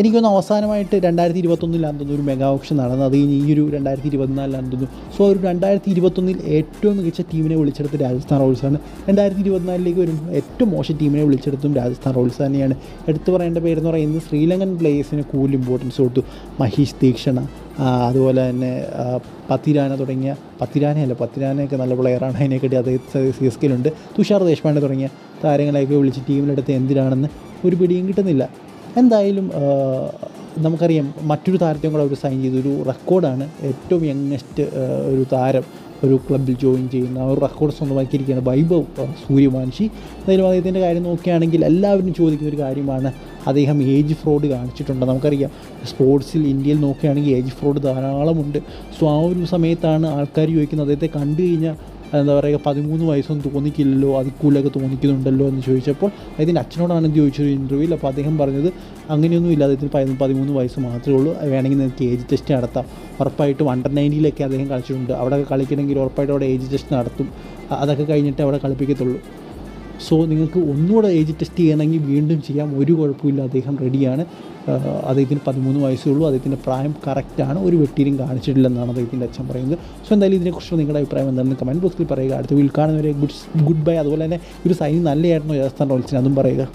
എനിക്കൊന്ന് അവസാനമായിട്ട് രണ്ടായിരത്തി ഇരുപത്തൊന്നിലാണെന്ന് തോന്നുന്നു ഒരു മെഗാ ഓപ്ഷൻ നടന്നത്. അത് കഴിഞ്ഞ് ഈ ഒരു രണ്ടായിരത്തി ഇരുപത്തിനാലിലാണെന്ന് തോന്നുന്നു. സോ ഒരു രണ്ടായിരത്തി ഇരുപത്തൊന്നിൽ ഏറ്റവും മികച്ച ടീമിനെ വിളിച്ചെടുത്ത് രാജസ്ഥാൻ റോയൽസാണ് രണ്ടായിരത്തി ഇരുപത്തിനാലിലേക്ക് വരുമ്പോൾ ഏറ്റവും മോശം ടീമിനെ വിളിച്ചെടുത്തും രാജസ്ഥാൻ റോയൽസ് തന്നെയാണ്. എടുത്തു പറയേണ്ട പേരെന്ന് പറയുന്നത് ശ്രീലങ്കൻ പ്ലേയേഴ്സിന് കൂടുതൽ ഇമ്പോർട്ടൻസ് കൊടുത്തു. മഹീഷ് തീക്ഷണ അതുപോലെ തന്നെ പത്തിരാന തുടങ്ങിയ പത്തിരാനയല്ല പത്തിരാനയൊക്കെ നല്ല പ്ലെയറാണ് അതിനെക്കാട്ടി അദ്ദേഹത്തെ സി എസ് കെയിലുണ്ട് തുഷാർ ദേശ്പാണ്ഡെ തുടങ്ങിയ താരങ്ങളെയൊക്കെ വിളിച്ച് ടീമിലെടുത്ത് എന്തിനാണെന്ന് ഒരു പിടിയും കിട്ടുന്നില്ല. എന്തായാലും നമുക്കറിയാം മറ്റൊരു താരത്തെയും കൂടെ അവർ സൈൻ ചെയ്തു ഒരു റെക്കോർഡാണ് ഏറ്റവും യങ്ങസ്റ്റ് ഒരു താരം ഒരു ക്ലബിൽ ജോയിൻ ചെയ്യുന്ന ഒരു റെക്കോർഡ് സ്വന്തമാക്കിയിരിക്കുകയാണ് വൈഭവ് സൂര്യവാൻഷി എന്തായാലും അദ്ദേഹത്തിന്റെ കാര്യം നോക്കുകയാണെങ്കിൽ എല്ലാവരും ചോദിക്കുന്ന ഒരു കാര്യമാണ്. അദ്ദേഹം ഏജ് ഫ്രോഡ് കാണിച്ചിട്ടുണ്ട്. നമുക്കറിയാം സ്പോർട്സിൽ ഇന്ത്യയിൽ നോക്കുകയാണെങ്കിൽ ഏജ് ഫ്രോഡ് ധാരാളമുണ്ട്. സോ ആ ഒരു സമയത്താണ് ആൾക്കാർ ചോദിക്കുന്നത്. അദ്ദേഹത്തെ കണ്ടു കഴിഞ്ഞാൽ എന്താ പറയുക പതിമൂന്ന് വയസ്സൊന്നും തോന്നിക്കില്ലല്ലോ അത് കൂലൊക്കെ തോന്നിക്കുന്നുണ്ടല്ലോ എന്ന് ചോദിച്ചപ്പോൾ അതിന്റെ അച്ഛനോടാണ് ചോദിച്ചൊരു ഇന്റർവ്യൂവിൽ അപ്പോൾ അദ്ദേഹം പറഞ്ഞത് അങ്ങനെയൊന്നും ഇല്ല അദ്ദേഹത്തിന് പതിനൊന്ന് പതിമൂന്ന് വയസ്സ് മാത്രമേ ഉള്ളൂ. വേണമെങ്കിൽ നിങ്ങൾക്ക് ഏജ് ടെസ്റ്റ് നടത്താം. ഉറപ്പായിട്ടും അണ്ടർ നയന്റിയിലൊക്കെ അദ്ദേഹം കളിച്ചിട്ടുണ്ട്. അവിടെ കളിക്കണമെങ്കിൽ ഉറപ്പായിട്ടും അവിടെ ഏജ് ടെസ്റ്റ് നടത്തും. അതൊക്കെ കഴിഞ്ഞിട്ട് അവിടെ കളിപ്പിക്കത്തുള്ളൂ. സോ നിങ്ങൾക്ക് ഒന്നുകൂടെ ഏജ് ടെസ്റ്റ് ചെയ്യണമെങ്കിൽ വീണ്ടും ചെയ്യാം. ഒരു കുഴപ്പമില്ല അദ്ദേഹം റെഡിയാണ് അദ്ദേഹത്തിന് പതിമൂന്ന് വയസ്സേ ഉള്ളൂ. അദ്ദേഹത്തിന്റെ പ്രായം കറക്റ്റാണ് ഒരു വെട്ടിയിലും കാണിച്ചിട്ടില്ലെന്നാണ് അദ്ദേഹത്തിന്റെ അച്ഛൻ പറയുന്നത്. സോ എന്തായാലും ഇതിനെക്കുറിച്ച് നിങ്ങളുടെ അഭിപ്രായം എന്താണെന്ന് കമന്റ് ബോക്സിൽ പറയുക. അടുത്ത വീൽ കാണുന്നവരെ ഗുഡ് ഗുഡ് ബൈ അതുപോലെ തന്നെ ഒരു സൈൻ നല്ലതായിരുന്നു. രാജസ്ഥാൻ റോയൽസിന് അതും പറയുക.